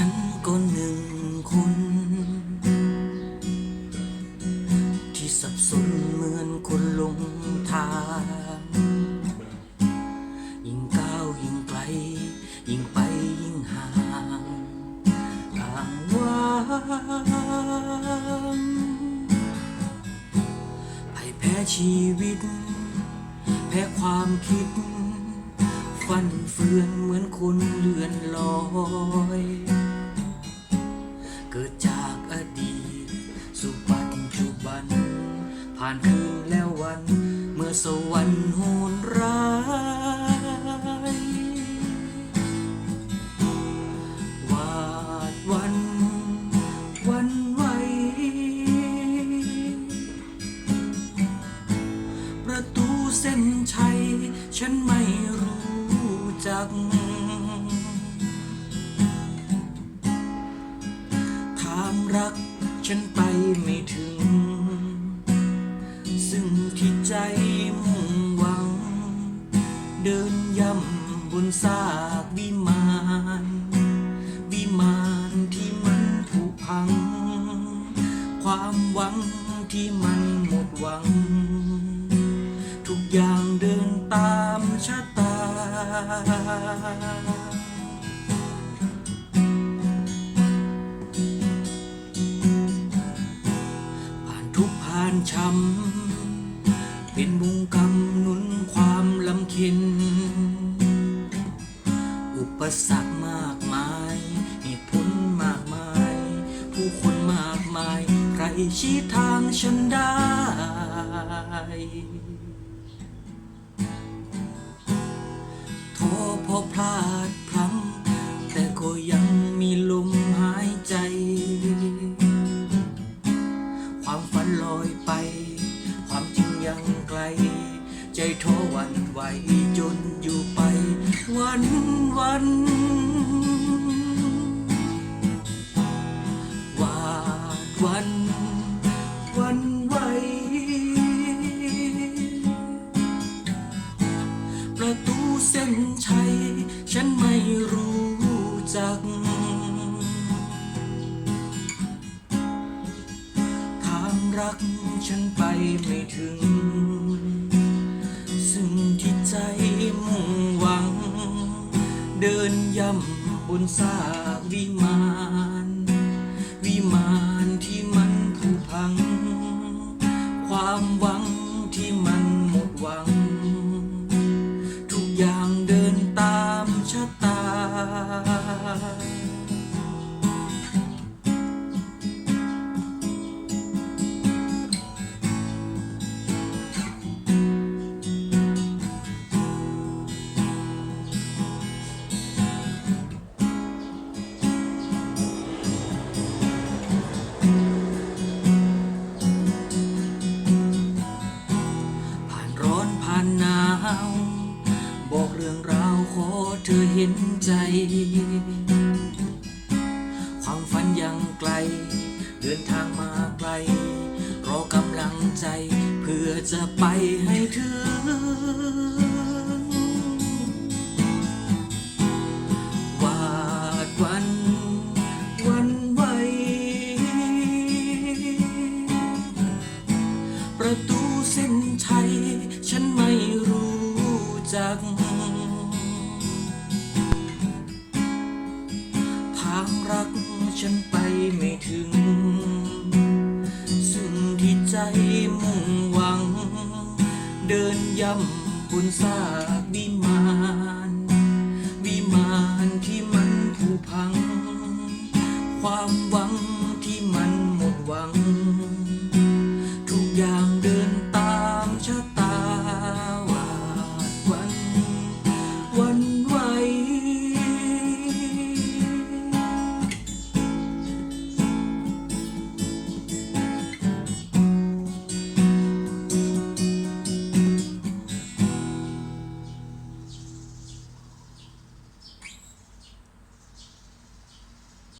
ันก็หนึ่งคน ที่สับสนเหมือนคนหลงทาง ยิ่งก้าวยิ่งไกล ยิ่งไปยิ่งห่างห่างว่างให้แพ้ชีวิต แพ้ความคิดฟันเฟือนเหมือนคนเลื่อนลอย เกิดจากอดีต สู่ปัจจุบัน ผ่านคืนแล้ววัน เมื่อสวรรค์โหนร้ายวาดวันวันไหวประตูเส้นชัย ฉันไม่รู้จัก ไม่ถึง ซึ่งที่ใจมุ่งหวัง เดินย่ำบนซากวิมาน วิมานที่มันผุพัง ความหวังที่มันหมดหวัง ทุกอย่างเดินตามชะตา ช้ำเป็นบุงกรรมหนุนความลำเค็นอุปสรรคมากมายเหตุผลมากมาย ผู้คนมากมาย ใครชี้ทางฉันได้ ท้อวันไหวจนอยู่ไป วันวันวาดวัน วันไหวประตูเส้นชัย ฉันไม่รู้จักทางรักฉันไปไม่ถึง เดินย่ำบนซากวิมาน วิมานที่มันผุพัง ความหวังที่มัน ใจ ความฝันยังไกล เดินทางมาไกล รอกำลังใจ เพื่อจะไปให้ถึง ทามรักฉันไปไม่ถึงซึ่งที่ใจมุ่งหวัง เดินย่ำบนซากวิมานวิมานที่มันผุพัง ความหวัง